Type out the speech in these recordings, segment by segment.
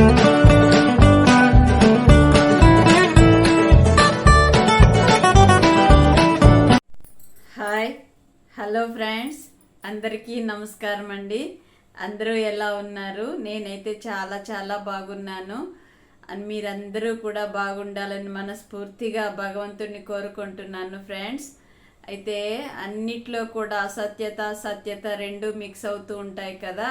Hi hello friends అందరికీ నమస్కారం అండి. అందరూ ఎలా ఉన్నారు? నేనైతే చాలా చాలా బాగున్నాను. అండ్ మీరందరూ కూడా బాగుండాలని మనస్ఫూర్తిగా భగవంతుడిని కోరుకుంటున్నాను ఫ్రెండ్స్. అయితే అన్నిట్లో కూడా అసత్యత సత్యత రెండు మిక్స్ అవుతూ ఉంటాయి కదా.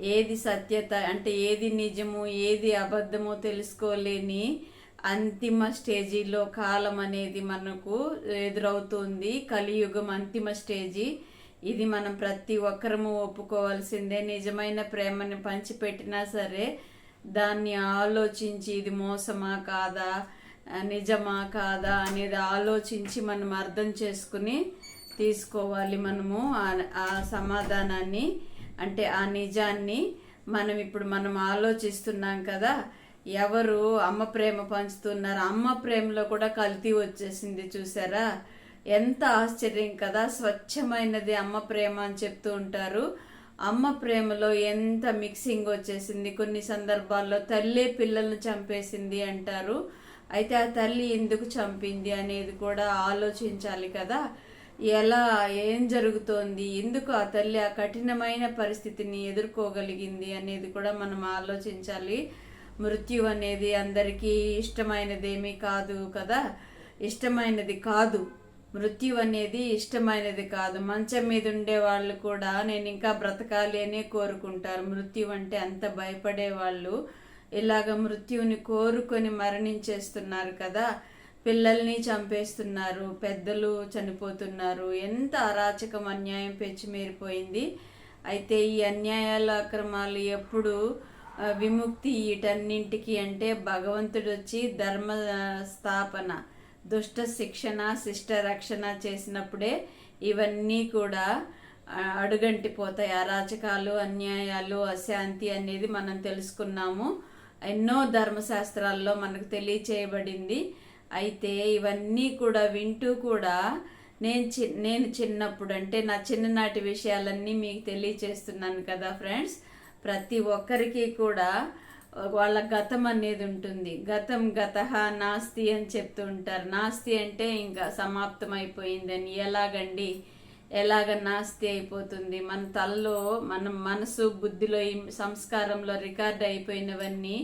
ఏది సత్యత అంటే ఏది నిజము ఏది అబద్ధమో తెలుసుకోలేని అంతిమ స్టేజీలో కాలం అనేది మనకు ఎదురవుతుంది. కలియుగం అంతిమ స్టేజీ. ఇది మనం ప్రతి ఒక్కరము ఒప్పుకోవాల్సిందే. నిజమైన ప్రేమని పంచిపెట్టినా సరే దాన్ని ఆలోచించి ఇది మోసమా కాదా నిజమా కాదా అనేది ఆలోచించి మనం అర్థం చేసుకుని తీసుకోవాలి మనము ఆ సమాధానాన్ని. అంటే ఆ నిజాన్ని మనం ఇప్పుడు మనం ఆలోచిస్తున్నాం కదా ఎవరు అమ్మ ప్రేమ పంచుతున్నారు? అమ్మ ప్రేమలో కూడా కల్తీ వచ్చేసింది చూసారా? ఎంత ఆశ్చర్యం కదా స్వచ్ఛమైనది అమ్మ ప్రేమ అని చెప్తూ ఉంటారు. అమ్మ ప్రేమలో ఎంత మిక్సింగ్ వచ్చేసింది కొన్ని సందర్భాల్లో తల్లే పిల్లల్ని చంపేసింది అంటారు. అయితే ఆ తల్లి ఎందుకు చంపింది అనేది కూడా ఆలోచించాలి కదా. ఎలా ఏం జరుగుతోంది ఎందుకు ఆ తల్లి ఆ కఠినమైన పరిస్థితిని ఎదుర్కోగలిగింది అనేది కూడా మనం ఆలోచించాలి. మృత్యు అనేది అందరికీ ఇష్టమైనదేమీ కాదు కదా? ఇష్టమైనది కాదు. మృత్యు అనేది ఇష్టమైనది కాదు. మంచం మీద ఉండే వాళ్ళు కూడా నేను ఇంకా బ్రతకాలి అనే కోరుకుంటారు. మృత్యు అంటే అంత భయపడే వాళ్ళు ఇలాగ మృత్యువుని కోరుకొని మరణించేస్తున్నారు కదా? పిల్లల్ని చంపేస్తున్నారు పెద్దలు చనిపోతున్నారు. ఎంత అరాచకం అన్యాయం పెచ్చిమీరిపోయింది అయితే ఈ అన్యాయాలు అక్రమాలు ఎప్పుడు విముక్తి వీటన్నింటికి అంటే భగవంతుడు వచ్చి ధర్మ స్థాపన దుష్ట శిక్షణ శిష్ట రక్షణ చేసినప్పుడే ఇవన్నీ కూడా అడుగంటిపోతాయి. అరాచకాలు అన్యాయాలు అశాంతి అనేది మనం తెలుసుకున్నాము. ఎన్నో ధర్మశాస్త్రాల్లో మనకు తెలియచేయబడింది. అయితే ఇవన్నీ కూడా వింటూ కూడా నేను చి నేను చిన్నప్పుడు అంటే నా చిన్ననాటి విషయాలన్నీ మీకు తెలియచేస్తున్నాను కదా ఫ్రెండ్స్. ప్రతి ఒక్కరికి కూడా వాళ్ళ గతం అనేది ఉంటుంది. గతం గత నాస్తి అని చెప్తూ ఉంటారు. నాస్తి అంటే ఇంకా సమాప్తం అయిపోయిందని ఎలాగండి? ఎలాగ నాస్తి అయిపోతుంది? మన తలలో మన మనసు బుద్ధిలో ఈ సంస్కారంలో రికార్డ్ అయిపోయినవన్నీ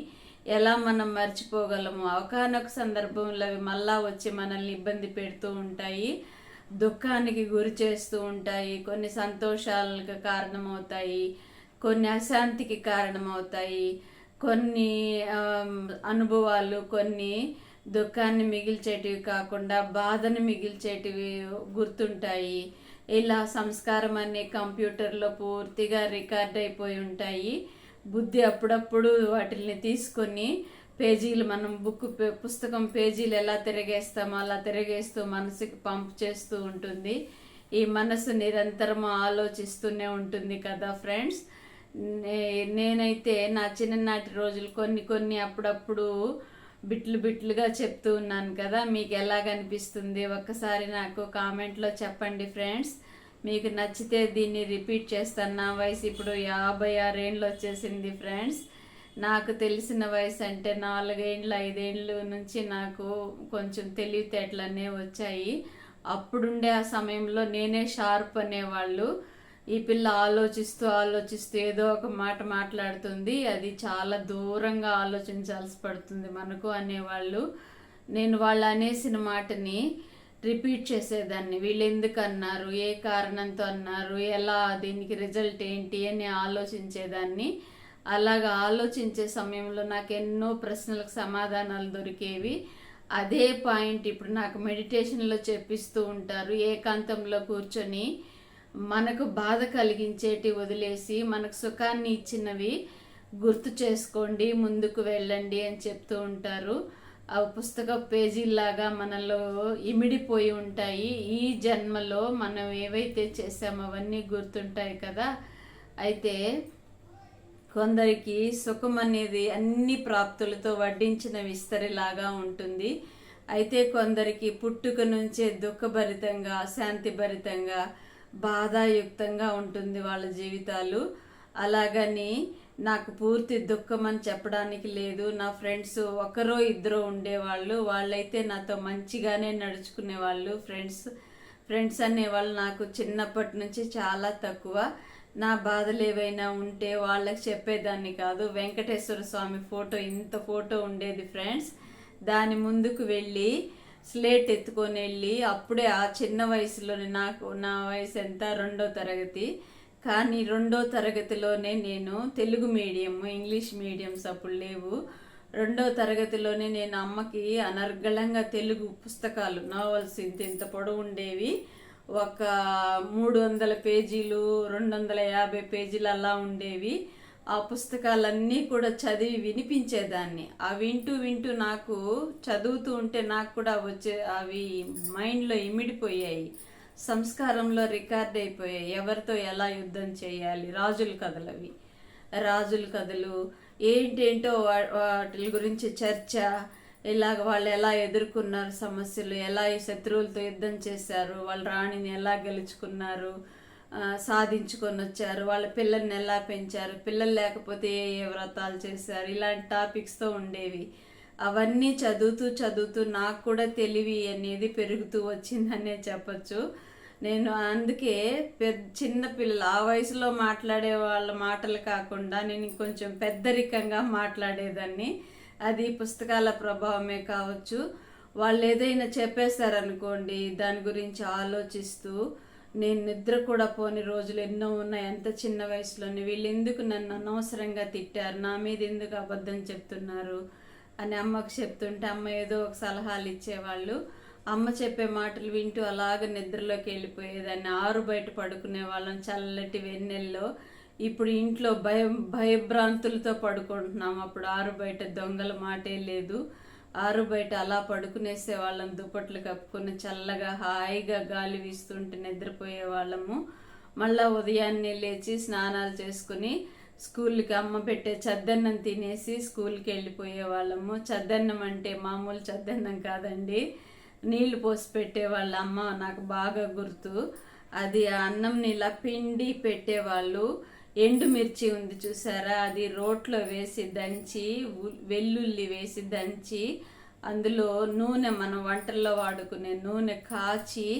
ఎలా మనం మర్చిపోగలము. ఒకనొక సందర్భంలో అవి మళ్ళా వచ్చి మనల్ని ఇబ్బంది పెడుతూ ఉంటాయి దుఃఖానికి గురి చేస్తూ ఉంటాయి కొన్ని సంతోషాలకు కారణమవుతాయి కొన్ని అశాంతికి కారణమవుతాయి కొన్ని అనుభవాలు కొన్ని దుఃఖాన్ని మిగిల్చేటివి కాకుండా బాధను మిగిల్చేటివి గుర్తుంటాయి. ఇలా సంస్కారం అనే కంప్యూటర్లో పూర్తిగా రికార్డ్ అయిపోయి ఉంటాయి. బుద్ధి అప్పుడప్పుడు వాటిని తీసుకొని పేజీలు మనం బుక్ పే- పుస్తకం పేజీలు ఎలా తిరగేస్తామో అలా తిరగేస్తూ మనసుకి పంప్ చేస్తూ ఉంటుంది. ఈ మనసు నిరంతరం ఆలోచిస్తూనే ఉంటుంది కదా ఫ్రెండ్స్? నేనైతే నా చిన్ననాటి రోజులు కొన్ని కొన్ని అప్పుడప్పుడు బిట్లు బిట్లుగా చెప్తూ ఉన్నాను కదా. మీకు ఎలాగనిపిస్తుంది? ఒక్కసారి నాకు కామెంట్లో చెప్పండి ఫ్రెండ్స్. మీకు నచ్చితే దీన్ని రిపీట్ చేస్తాను. నా వయసు ఇప్పుడు యాభై ఆరేండ్లు వచ్చేసింది ఫ్రెండ్స్. నాకు తెలిసిన వయసు అంటే నాలుగేండ్లు ఐదేండ్లు నుంచి నాకు కొంచెం తెలివితేటలు వచ్చాయి. అప్పుడుండే ఆ సమయంలో నేనే షార్ప్ అనేవాళ్ళు. ఈ పిల్ల ఆలోచిస్తూ ఆలోచిస్తూ ఏదో ఒక మాట మాట్లాడుతుంది. అది చాలా దూరంగా ఆలోచించాల్సి పడుతుంది మనకు అనేవాళ్ళు. నేను వాళ్ళు అనేసిన మాటని రిపీట్ చేసేదాన్ని. వీళ్ళు ఎందుకు అన్నారు? ఏ కారణంతో అన్నారు? ఎలా? దీనికి రిజల్ట్ ఏంటి? అని ఆలోచించేదాన్ని. అలాగా ఆలోచించే సమయంలో నాకు ఎన్నో ప్రశ్నలకు సమాధానాలు దొరికేవి. అదే పాయింట్ ఇప్పుడు నాకు మెడిటేషన్లో చెప్పిస్తూ ఉంటారు. ఏకాంతంలో కూర్చొని మనకు బాధ కలిగించేటి వదిలేసి మనకు సుఖాన్ని ఇచ్చినవి గుర్తు చేసుకోండి ముందుకు వెళ్ళండి అని చెప్తూ ఉంటారు. పుస్తక పేజీలాగా మనలో ఇమిడిపోయి ఉంటాయి. ఈ జన్మలో మనం ఏవైతే చేసామో అవన్నీ గుర్తుంటాయి కదా. అయితే కొందరికి సుఖం అనేది అన్ని ప్రాప్తులతో వడ్డించిన విస్తరిలాగా ఉంటుంది. అయితే కొందరికి పుట్టుక నుంచే దుఃఖభరితంగా శాంతిభరితంగా బాధాయుక్తంగా ఉంటుంది వాళ్ళ జీవితాలు. అలాగని నాకు పూర్తి దుఃఖం అని చెప్పడానికి లేదు. నా ఫ్రెండ్స్ ఒకరో ఇద్దరో ఉండేవాళ్ళు. వాళ్ళైతే నాతో మంచిగానే నడుచుకునే వాళ్ళు ఫ్రెండ్స్ ఫ్రెండ్స్ అనేవాళ్ళు నాకు చిన్నప్పటి నుంచి చాలా తక్కువ. నా బాధలు ఏవైనా ఉంటే వాళ్ళకి చెప్పేదాన్ని కాదు. వెంకటేశ్వర స్వామి ఫోటో ఇంత ఫోటో ఉండేది ఫ్రెండ్స్. దాని ముందుకు వెళ్ళి స్లేట్ ఎత్తుకొని వెళ్ళి అప్పుడే ఆ చిన్న వయసులోనే నాకు నా వయసు ఎంత? రెండో తరగతి. కానీ రెండో తరగతిలోనే నేను తెలుగు మీడియం ఇంగ్లీష్ మీడియంస్ అప్పుడు లేవు. రెండో తరగతిలోనే నేను అమ్మకి అనర్గళంగా తెలుగు పుస్తకాలు నావల్స్ ఇంత ఇంత పొడవు ఉండేవి. ఒక మూడు వందల పేజీలు రెండు వందల యాభై పేజీలు అలా ఉండేవి. ఆ పుస్తకాలన్నీ కూడా చదివి వినిపించేదాన్ని. ఆ వింటూ వింటూ నాకు చదువుతూ ఉంటే నాకు కూడా వచ్చే అవి మైండ్లో ఇమిడిపోయాయి. సంస్కారంలో రికార్డ్ అయిపోయాయి ఎవరితో ఎలా యుద్ధం చేయాలి? రాజుల కథలవి. రాజుల కథలు ఏంటేంటో వా- వాటి గురించి చర్చ ఇలాగ వాళ్ళు ఎలా ఎదుర్కొన్నారు సమస్యలు ఎలా శత్రువులతో యుద్ధం చేశారు వాళ్ళ రాణిని ఎలా గెలుచుకున్నారు సాధించుకొని వచ్చారు వాళ్ళ పిల్లల్ని ఎలా పెంచారు పిల్లలు లేకపోతే ఏ ఏ వ్రతాలు చేశారు ఇలాంటి టాపిక్స్తో ఉండేవి. అవన్నీ చదువుతూ చదువుతూ నాకు కూడా తెలివి అనేది పెరుగుతూ వచ్చిందనే చెప్పొచ్చు. నేను అందుకే పెద్ద చిన్న పిల్లలు ఆ వయసులో మాట్లాడే వాళ్ళ మాటలు కాకుండా నేను కొంచెం పెద్దరికంగా మాట్లాడేదాన్ని. అది పుస్తకాల ప్రభావమే కావచ్చు. వాళ్ళు ఏదైనా చెప్పేస్తారనుకోండి దాని గురించి ఆలోచిస్తూ నేను నిద్ర కూడా పోని రోజులు ఎన్నో ఉన్నాయి ఎంత చిన్న వయసులోనే. వీళ్ళు ఎందుకు నన్ను అనవసరంగా తిట్టారు? నా మీద ఎందుకు అబద్ధం చెప్తున్నారు? అని అమ్మకు చెప్తుంటే అమ్మ ఏదో ఒక సలహాలు ఇచ్చేవాళ్ళు. అమ్మ చెప్పే మాటలు వింటూ అలాగ నిద్రలోకి వెళ్ళిపోయేదాన్ని. ఆరు బయట పడుకునే వాళ్ళం చల్లటి వెన్నెల్లో. ఇప్పుడు ఇంట్లో భయం భయభ్రాంతులతో పడుకుంటున్నాం. అప్పుడు ఆరు బయట దొంగల మాటే లేదు. ఆరు బయట అలా పడుకునేసే వాళ్ళం. దుప్పట్లు కప్పుకొని చల్లగా హాయిగా గాలి వీస్తుంటే నిద్రపోయే వాళ్ళము. మళ్ళా ఉదయాన్నే లేచి స్నానాలు చేసుకుని స్కూల్కి అమ్మ పెట్టే చద్దన్నం తినేసి స్కూల్కి వెళ్ళిపోయే వాళ్ళము. చద్దన్నం అంటే మామూలు చద్దన్నం కాదండి. నీళ్ళు పోసి పెట్టేవాళ్ళ అమ్మ నాకు బాగా గుర్తు. అది ఆ అన్నంని ఇలా పిండి పెట్టేవాళ్ళు. ఎండుమిర్చి ఉంది చూసారా? అది రోట్లో వేసి దంచి వెల్లుల్లి వేసి దంచి అందులో నూనె మనం వంటల్లో వాడుకునే నూనె కాచి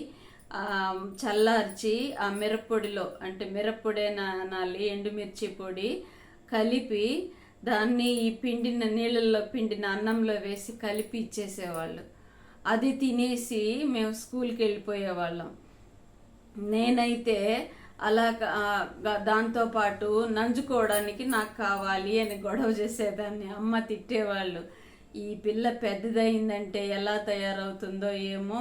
చల్లార్చి ఆ మిరప్పొడిలో అంటే మిరప్పొడే నానాలి ఎండుమిర్చి పొడి కలిపి దాన్ని ఈ పిండిన నీళ్ళల్లో పిండిన అన్నంలో వేసి కలిపి ఇచ్చేసేవాళ్ళు. అది తినేసి మేము స్కూల్కి వెళ్ళిపోయేవాళ్ళం నేనైతే అలా దాంతోపాటు నంజుకోవడానికి నాకు కావాలి అని గొడవ చేసేదాన్ని. అమ్మ తిట్టేవాళ్ళు. ఈ పిల్ల పెద్దదైందంటే ఎలా తయారవుతుందో ఏమో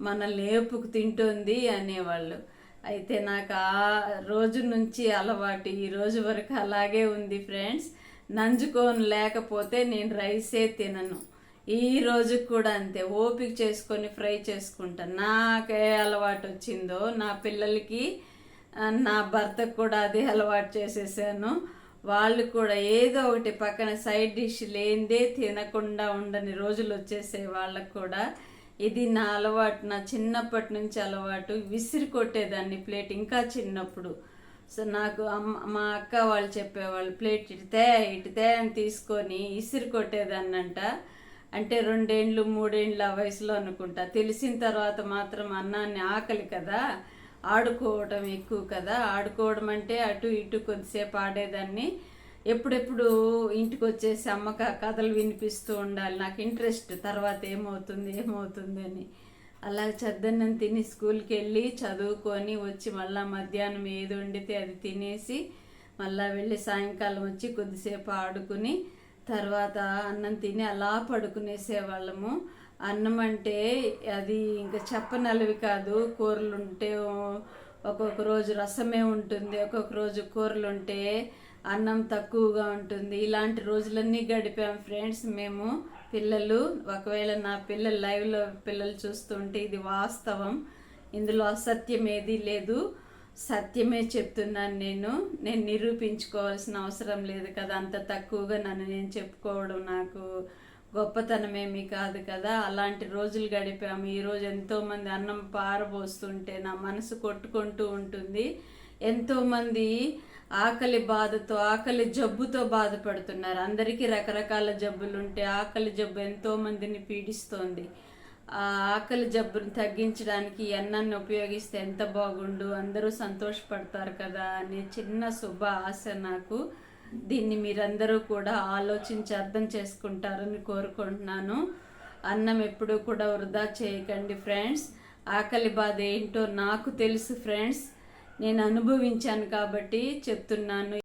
మన లేపుకు తింటుంది అనేవాళ్ళు. అయితే నాకు ఆ రోజు నుంచి అలవాటు ఈ రోజు వరకు అలాగే ఉంది ఫ్రెండ్స్. నంజుకోని లేకపోతే నేను రైసే తినను. ఈ రోజు కూడా అంతే. ఓపిక చేసుకొని ఫ్రై చేసుకుంటా. నాకే అలవాటు వచ్చిందో నా పిల్లలకి నా భర్తకు కూడా అదే అలవాటు చేసేసాను. వాళ్ళు కూడా ఏదో ఒకటి పక్కన సైడ్ డిష్ లేనిదే తినకుండా ఉండని రోజులు వచ్చేసే వాళ్ళకు కూడా. ఇది నా అలవాటు నా చిన్నప్పటి నుంచి అలవాటు. విసిరి కొట్టేదాన్ని ప్లేట్ ఇంకా చిన్నప్పుడు. సో నాకు అమ్మ మా అక్క వాళ్ళు చెప్పేవాళ్ళు ప్లేట్ ఇటుతే ఇటుతే అని తీసుకొని ఇసిరి కొట్టేదాన్నంట. అంటే రెండేండ్లు మూడేండ్ల వయసులో అనుకుంటా. తెలిసిన తర్వాత మాత్రం అన్నాన్ని ఆకలి కదా ఆడుకోవటం ఎక్కువ కదా. ఆడుకోవడం అంటే అటు ఇటు కొద్దిసేపు ఆడేదాన్ని. ఎప్పుడెప్పుడు ఇంటికి వచ్చేసి అమ్మక కథలు వినిపిస్తూ ఉండాలి. నాకు ఇంట్రెస్ట్. తర్వాత ఏమవుతుంది ఏమవుతుంది అని. అలా చద్దన్నం తిని స్కూల్కి వెళ్ళి చదువుకొని వచ్చి మళ్ళీ మధ్యాహ్నం ఏది వండితే అది తినేసి మళ్ళీ వెళ్ళి సాయంకాలం వచ్చి కొద్దిసేపు ఆడుకుని తర్వాత అన్నం తిని అలా పడుకునేసేవాళ్ళము. అన్నం అంటే అది ఇంకా చెప్పనలవి కాదు. కూరలు ఉంటే ఒక్కొక్క రోజు రసమే ఉంటుంది ఒక్కొక్క రోజు కూరలు ఉంటే అన్నం తక్కువగా ఉంటుంది. ఇలాంటి రోజులన్నీ గడిపాం ఫ్రెండ్స్ మేము పిల్లలు. ఒకవేళ నా పిల్లలు లైవ్లో పిల్లలు చూస్తుంటే ఇది వాస్తవం. ఇందులో అసత్యం ఏదీ లేదు. సత్యమే చెప్తున్నాను నేను. నేను నిరూపించుకోవాల్సిన అవసరం లేదు కదా. అంత తక్కువగా నన్ను నేను చెప్పుకోవడం నాకు గొప్పతనమేమీ కాదు కదా. అలాంటి రోజులు గడిపాము. ఈరోజు ఎంతోమంది అన్నం పారబోస్తుంటే నా మనసు కొట్టుకుంటూ ఉంటుంది. ఎంతోమంది ఆకలి బాధతో ఆకలి జబ్బుతో బాధపడుతున్నారు. అందరికీ రకరకాల జబ్బులు ఉంటే ఆకలి జబ్బు ఎంతోమందిని పీడిస్తోంది. ఆకలి జబ్బును తగ్గించడానికి ఈ అన్నాన్ని ఉపయోగిస్తే ఎంత బాగుండు అందరూ సంతోషపడతారు కదా అనే చిన్న శుభ ఆశ నాకు. దీన్ని మీరందరూ కూడా ఆలోచించి అర్థం చేసుకుంటారని కోరుకుంటున్నాను. అన్నం ఎప్పుడూ కూడా వృధా చేయకండి ఫ్రెండ్స్. ఆకలి బాధ ఏంటో నాకు తెలుసు ఫ్రెండ్స్. నేను అనుభవించాను కాబట్టి చెప్తున్నాను.